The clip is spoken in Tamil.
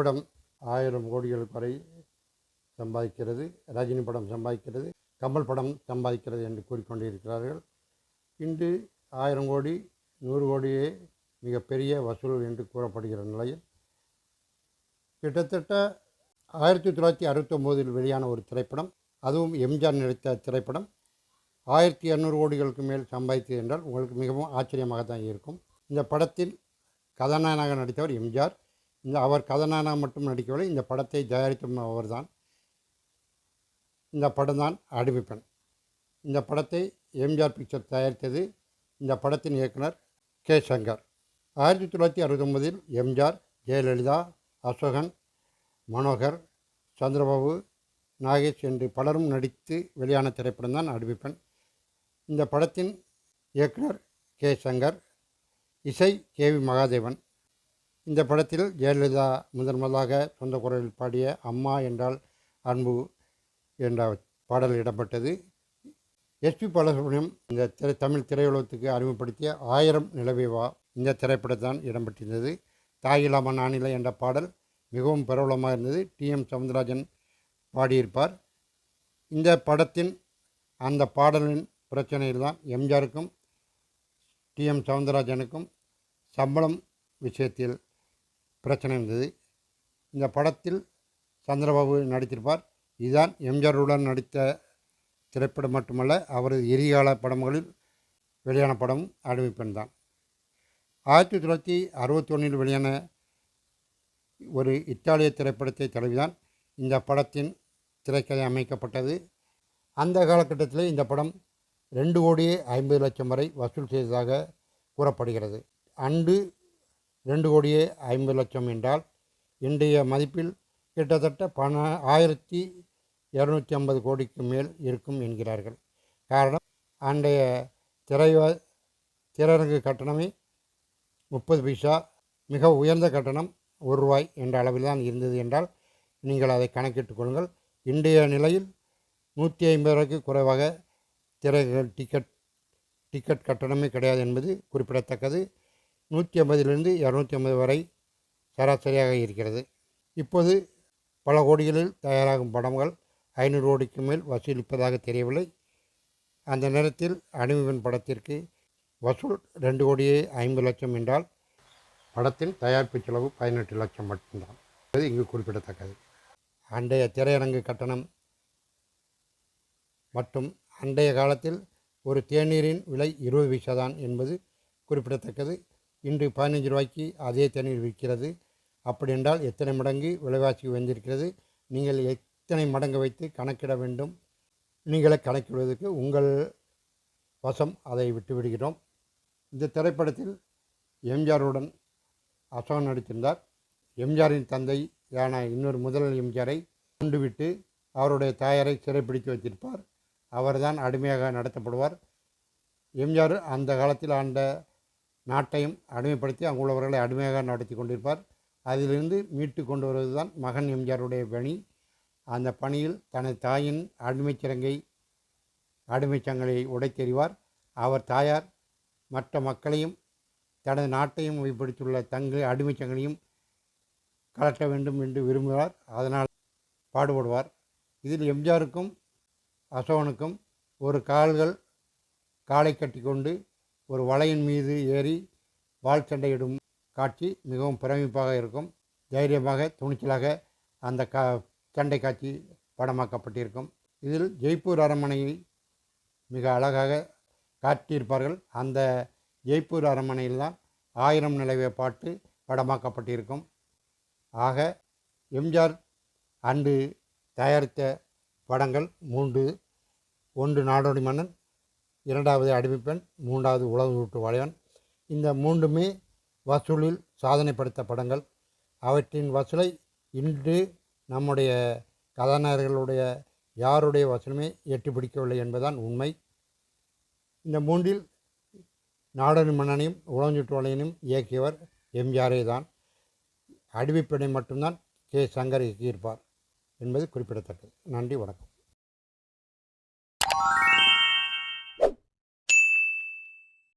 திரைப்படம் ஆயிரம் கோடிகள் வரை சம்பாதிக்கிறது ரஜினி படம் சம்பாதிக்கிறது கமல் படம் சம்பாதிக்கிறது என்று கூறிக்கொண்டிருக்கிறார்கள். இன்று ஆயிரம் கோடி நூறு கோடியே மிகப்பெரிய வசூல் என்று கூறப்படுகிற நிலையில் கிட்டத்தட்ட ஆயிரத்தி தொள்ளாயிரத்தி அறுபத்தொம்போதில் வெளியான ஒரு திரைப்படம் அதுவும் எம்ஜிஆர் நடித்த திரைப்படம். ஆயிரத்தி இரநூறு கோடிகளுக்கு மேல் சம்பாதித்தது என்றால் உங்களுக்கு மிகவும் ஆச்சரியமாக தான் இருக்கும். இந்த படத்தில் கதாநாயகனாக நடித்தவர் எம்ஜிஆர். இந்த அவர் கதநானா மட்டும் நடிக்கவில்லை இந்த படத்தை தயாரித்த அவர்தான். இந்த படம் தான் அடிமைப்பெண் இந்த படத்தை எம்ஜிஆர் பிக்சர் தயாரித்தது இந்த படத்தின் இயக்குனர் கே சங்கர். ஆயிரத்தி தொள்ளாயிரத்தி அறுபத்தொம்பதில் எம்ஜிஆர் ஜெயலலிதா அசோகன் மனோகர் சந்திரபாபு நாகேஷ் என்று பலரும் நடித்து வெளியான திரைப்படம் தான் அடிமைப்பெண் இந்த படத்தின் இயக்குனர் கே சங்கர் இசை கே வி மகாதேவன் இந்த படத்தில் ஜெயலலிதா முதன்முதலாக சொந்த குரலில் பாடிய அம்மா என்றால் அன்பு என்ற பாடல் இடம்பெற்றது. எஸ்பி பாலசுப்ரமணியம் இந்த திரை தமிழ் திரையுலகத்துக்கு அறிமுகப்படுத்திய ஆயிரம் நிலவே வா இந்த திரைப்படத்தான் இடம்பெற்றிருந்தது. தாயிலாம நானிலை என்ற பாடல் மிகவும் பிரபலமாக இருந்தது. டி எம் சவுந்தரராஜன் பாடியிருப்பார். இந்த படத்தின் அந்த பாடலின் பிரச்சனையில் தான் எம்ஜிஆருக்கும் டி எம் சவுந்தரராஜனுக்கும் சம்பளம் விஷயத்தில் பிரச்சனை இருந்தது. இந்த படத்தில் சந்திரபாபு நடித்திருப்பார். இதுதான் எம்ஜிஆருடன் நடித்த திரைப்படம் மட்டுமல்ல அவரது எரிகால படங்களில் வெளியான படம் அடிமைப்பெண் தான். ஆயிரத்தி தொள்ளாயிரத்தி அறுபத்தி ஒன்றில் வெளியான ஒரு இத்தாலிய திரைப்படத்தை தழுவிதான் இந்த படத்தின் திரைக்கதை அமைக்கப்பட்டது. அந்த காலகட்டத்தில் இந்த படம் ரெண்டு கோடியே ஐம்பது லட்சம் வரை வசூல் செய்ததாக கூறப்படுகிறது. அன்று ரெண்டு கோடியே ஐம்பது லட்சம் என்றால் இன்றைய மதிப்பில் கிட்டத்தட்ட பண ஆயிரத்தி இரநூத்தி ஐம்பது கோடிக்கு மேல் இருக்கும் என்கிறார்கள். காரணம் அன்றைய திரை திரையரங்கு கட்டணமே முப்பது பைசா மிக உயர்ந்த கட்டணம் ஒரு ரூபாய் என்ற அளவில் தான் இருந்தது என்றால் நீங்கள் அதை கணக்கிட்டுக் கொள்ளுங்கள். இன்றைய நிலையில் நூற்றி ஐம்பது ரூபாய்க்கு குறைவாக திரைகள் டிக்கெட் டிக்கெட் கட்டணமே கிடையாது என்பது குறிப்பிடத்தக்கது. நூற்றி ஐம்பதிலிருந்து இரநூத்தி ஐம்பது வரை சராசரியாக இருக்கிறது. இப்போது பல கோடிகளில் தயாராகும் படங்கள் ஐநூறு கோடிக்கு மேல் வசூலிப்பதாக தெரியவில்லை. அந்த நேரத்தில் அணிமுகன் படத்திற்கு வசூல் ரெண்டு கோடியே ஐம்பது லட்சம் என்றால் படத்தின் தயாரிப்பு செலவு பதினெட்டு லட்சம் மட்டும்தான். அது இங்கு குறிப்பிடத்தக்கது. அன்றைய திரையரங்கு கட்டணம் மற்றும் அண்டைய காலத்தில் ஒரு தேநீரின் விலை இருபது பைசா தான் என்பது குறிப்பிடத்தக்கது. இன்று பதினஞ்சு ரூபாய்க்கு அதே தண்ணீர் விற்கிறது. அப்படி என்றால் எத்தனை மடங்கு விலைவாசி வந்திருக்கிறது நீங்கள் எத்தனை மடங்கு வைத்து கணக்கிட வேண்டும்? நீங்களே கணக்கிடுவதற்கு உங்கள் வசம் அதை விட்டுவிடுகிறோம் இந்த திரைப்படத்தில் எம்ஜிஆருடன் அசோகன் நடித்திருந்தார். எம்ஜிஆரின் தந்தை யான இன்னொரு முதல் எம்ஜிஆரை கொண்டுவிட்டு அவருடைய தாயாரை சிறைப்பிடித்து வைத்திருப்பார். அவர்தான் அடிமையாக நடத்தப்படுவார். எம்ஜிஆர் அந்த காலத்தில் ஆண்ட நாட்டையும் அடிமைப்படுத்தி அங்குள்ளவர்களை அடிமையாக நடத்தி கொண்டிருப்பார். அதிலிருந்து மீட்டு கொண்டு வருவது தான் மகன் எம்ஜிஆருடைய பணி. அந்த பணியில் தனது தாயின் அடிமைச் சிறங்கை சங்கலை உடைத்தெறிவார். அவர் தாயார் மற்ற மக்களையும் தனது நாட்டையும் வெளிப்படுத்தியுள்ள தங்க அடிமைச் சங்கலையும் கலட்ட வேண்டும் என்று விரும்புவார் அதனால் பாடுபடுவார். இதில் எம்ஜிஆருக்கும் அசோகனுக்கும் ஒரு கால்கள் காலை கட்டி கொண்டு ஒரு வலையின் மீது ஏறி வால் சண்டையிடும் காட்சி மிகவும் பிரமிப்பாக இருக்கும். தைரியமாக துணிச்சலாக அந்த கா சண்டை காட்சி படமாக்கப்பட்டிருக்கும். இதில் ஜெய்ப்பூர் அரண்மனையை மிக அழகாக காட்டியிருப்பார்கள். அந்த ஜெய்ப்பூர் அரண்மனையில் தான் ஆயிரம் நிலவிய பாட்டு படமாக்கப்பட்டிருக்கும். ஆக எம்ஜிஆர் அன்று தயாரித்த படங்கள் மூன்று. ஒன்று நாடோடி மன்னன் இரண்டாவது அடிமைப்பெண் மூன்றாவது உலக விட்டு வாழைவன் இந்த மூன்றுமே வசூலில் சாதனை படைத்த படங்கள். அவற்றின் வசூலை இன்று நம்முடைய கதாநாயகர்களுடைய யாருடைய வசனமே எட்டு பிடிக்கவில்லை என்பதுதான் உண்மை. இந்த மூன்றில் நாடோடி மன்னனையும் உளஞ்சுட்டு வலையனையும் இயக்கியவர் எம்ஜிஆரே தான். அடிமைப்படை மட்டும்தான் கே. சங்கர் இயக்கியிருப்பார் என்பது குறிப்பிடத்தக்கது. நன்றி வணக்கம்.